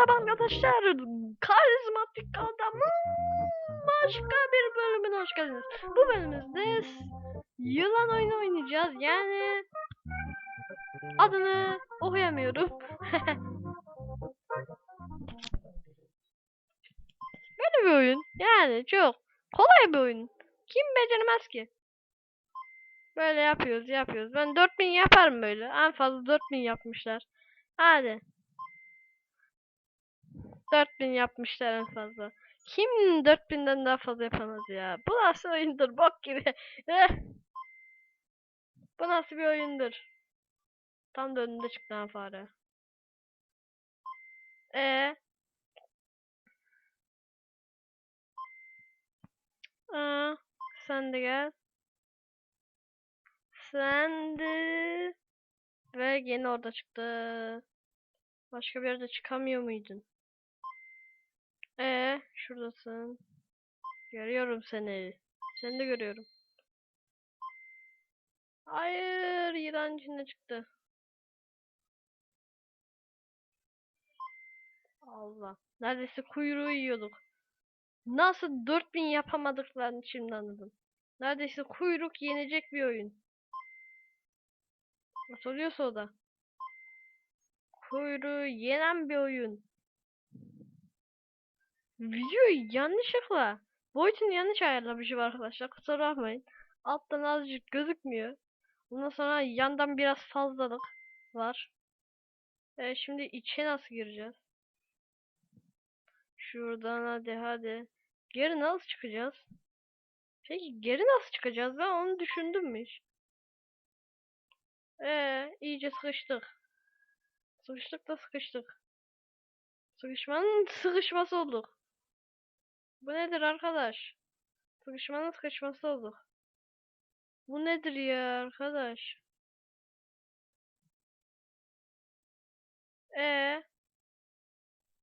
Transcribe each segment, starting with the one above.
Merhaba arkadaşlar. Karizmatik adamın başka bir bölümüne hoş geldiniz. Bu bölümümüzde yılan oyunu oynayacağız. Yani adını okuyamıyorum. Böyle bir oyun. Yani çok kolay bir oyun. Kim beceremez ki? Böyle yapıyoruz, yapıyoruz. Ben 4000 yaparım böyle. En fazla 4000 yapmışlar. Hadi. 4000 yapmışlar en fazla. Kim 4000'den daha fazla yapamaz ya? Bu nasıl oyundur? Bok gibi. Eh. Bu nasıl bir oyundur? Tam da önünde çıktı lan fare. E. Aa, sen de gel. Sen de. Ve yine orada çıktı. Başka bir yerde çıkamıyor muydun? Şuradasın. Görüyorum seni. Seni de görüyorum. Hayır, yılan içinde çıktı. Allah. Neredeyse kuyruğu yiyorduk. Nasıl 4000 yapamadıklarını şimdi anladım. Neredeyse kuyruk yenecek bir oyun. Nasıl oluyorsa o da. Kuyruğu yenen bir oyun. Videoyu yanlışlıkla boyutunu yanlış ayarlamışım arkadaşlar. Kusura bakmayın. Alttan azıcık gözükmüyor. Ondan sonra yandan biraz fazlalık var. E şimdi içe nasıl gireceğiz? Şuradan hadi hadi. Geri nasıl çıkacağız? Peki geri nasıl çıkacağız? Ben onu düşündüm mü hiç? Ee, iyice sıkıştık. Sıkıştık da sıkıştık. Sıkışmanın sıkışması olduk. Bu nedir arkadaş? Sıkışmanın sıkışması olduk. Bu nedir ya arkadaş? Ee,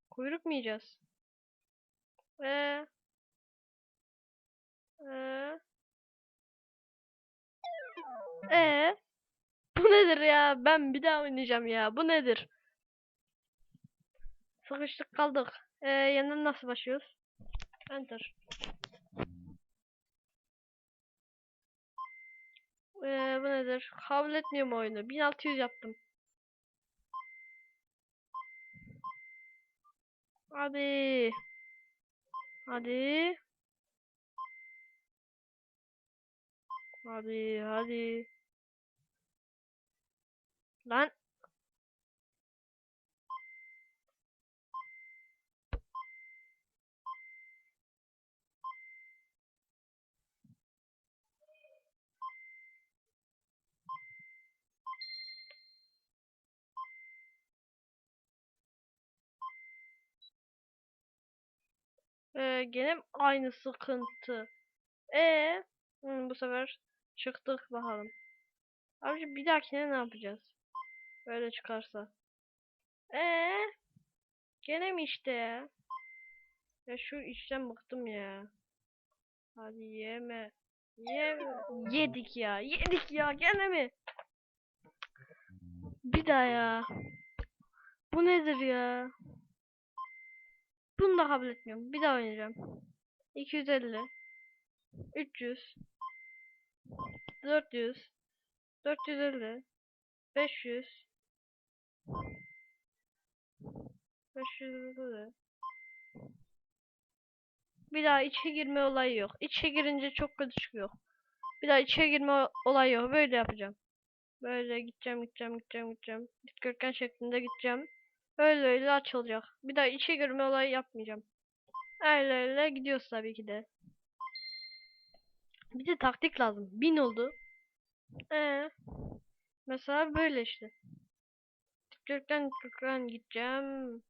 kuyruk mu yiyeceğiz? Ee, ee, ee, bu nedir ya? Ben bir daha oynayacağım ya. Bu nedir? Sıkıştık kaldık. Ee, yeniden nasıl başlıyoruz? Enter. Ee, bu nedir? Kabul etmiyorum oyunu. 1600 yaptım. Hadi. Hadi. Hadi, hadi. Lan. Ee, gene aynı sıkıntı. Ee, bu sefer çıktık bakalım. Abi bir dahakine ne yapacağız? Böyle çıkarsa. Ee, gene mi işte ya? Şu işten bıktım ya. Hadi yeme. Yeme. Yedik ya. Yedik ya. Gene mi? Bir daha ya. Bu nedir ya? Bunu da kabul etmiyorum. Bir daha oynayacağım. 250 300 400 450 500 550 Bir daha içe girme olayı yok. İçe girince çok kötü çıkıyor. Bir daha içe girme olayı yok. Böyle yapacağım. Böyle gideceğim, gideceğim, gideceğim, gideceğim. Dikdörtgen şeklinde gideceğim. Öyle öyle açılacak. Bir daha içe girme olayı yapmayacağım. Öyle öyle gidiyoruz tabii ki de. Bir de taktik lazım. Bin oldu. Ee, mesela böyle işte. Dikdörtgen dikdörtgen gideceğim.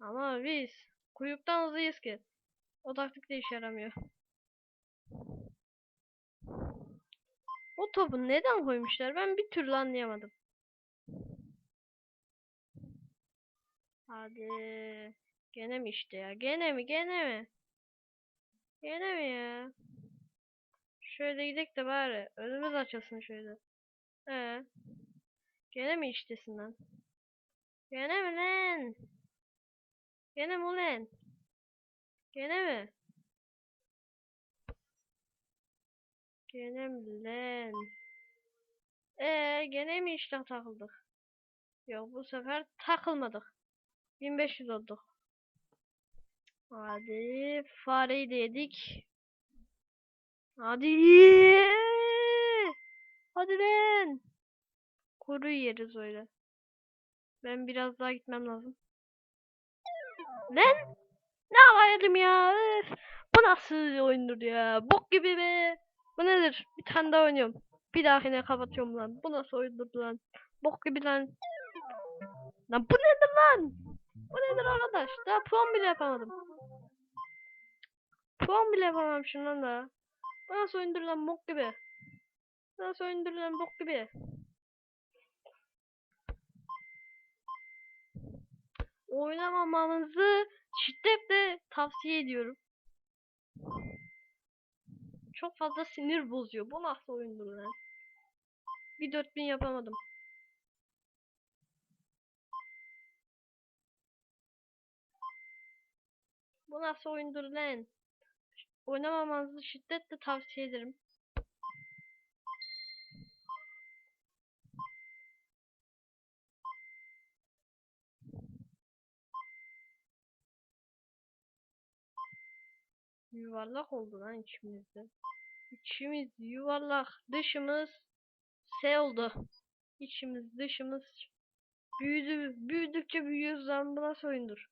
Ama biz kuyruktan hızlıyız ki. O taktik de işe yaramıyor. O topu neden koymuşlar? Ben bir türlü anlayamadım. Hadi. Gene mi işte ya? Gene mi? Gene mi? Gene mi ya? Şöyle gidelim de bari. Önümüz açılsın şöyle. Ee. Gene mi iştesin lan? Gene mi lan? Gene mi ulan? Gene mi? Gene mi lan? Ee, gene mi işte takıldık? Yok bu sefer takılmadık. 1500 olduk. Hadi fareyi de yedik. Hadi. Hadi lan. Kuru yeriz öyle. Ben biraz daha gitmem lazım. Lan! Ne yapayım ya? Üf! Bu nasıl oyundur ya? Bok gibi be. Bu nedir? Bir tane daha oynuyorum. Bir dahakine kapatıyorum lan. Bu nasıl oyundur lan? Bok gibi lan. Lan bu nedir lan? Bu nedir arkadaş? Daha puan bile yapamadım. Puan bile yapamamışım lan daha. Bu nasıl oyundur lan bok gibi? Bu nasıl oyundur lan bok gibi? Oynamamanızı şiddetle tavsiye ediyorum. Çok fazla sinir bozuyor. Bu nasıl oyundur lan? Bir 4000 yapamadım. Bu nasıl oyundur lan? Oynamamanızı şiddetle tavsiye ederim. Yuvarlak oldu lan içimizde. İçimiz yuvarlak, dışımız S oldu. İçimiz, dışımız büyüdü, büyüdükçe büyüyoruz lan bu nasıl oyundur?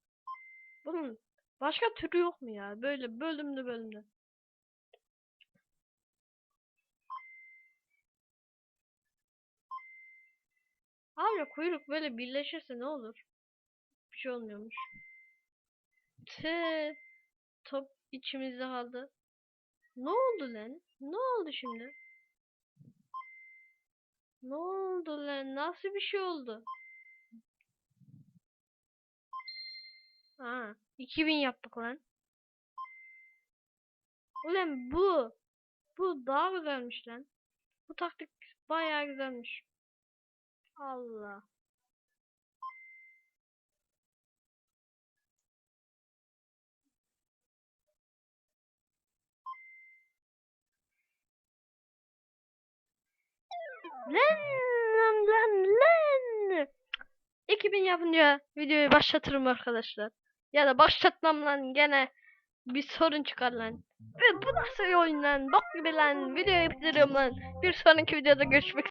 Bunun başka türü yok mu ya? Böyle bölümlü bölümlü. Abi kuyruk böyle birleşirse ne olur? Bir şey olmuyormuş. Tı, top içimizde kaldı. Ne oldu lan? Ne oldu şimdi? Ne oldu lan? Nasıl bir şey oldu? Ha, 2000 yaptık lan. Ulan bu bu daha güzelmiş lan. Bu taktik bayağı güzelmiş. Allah. Lan lan lan lan. 2000 yapınca videoyu başlatırım arkadaşlar. Ya da başlatmam lan gene bir sorun çıkar lan. Ve bu nasıl bir oyun lan? Bok gibi lan. Videoyu bitiriyorum lan. Bir sonraki videoda görüşmek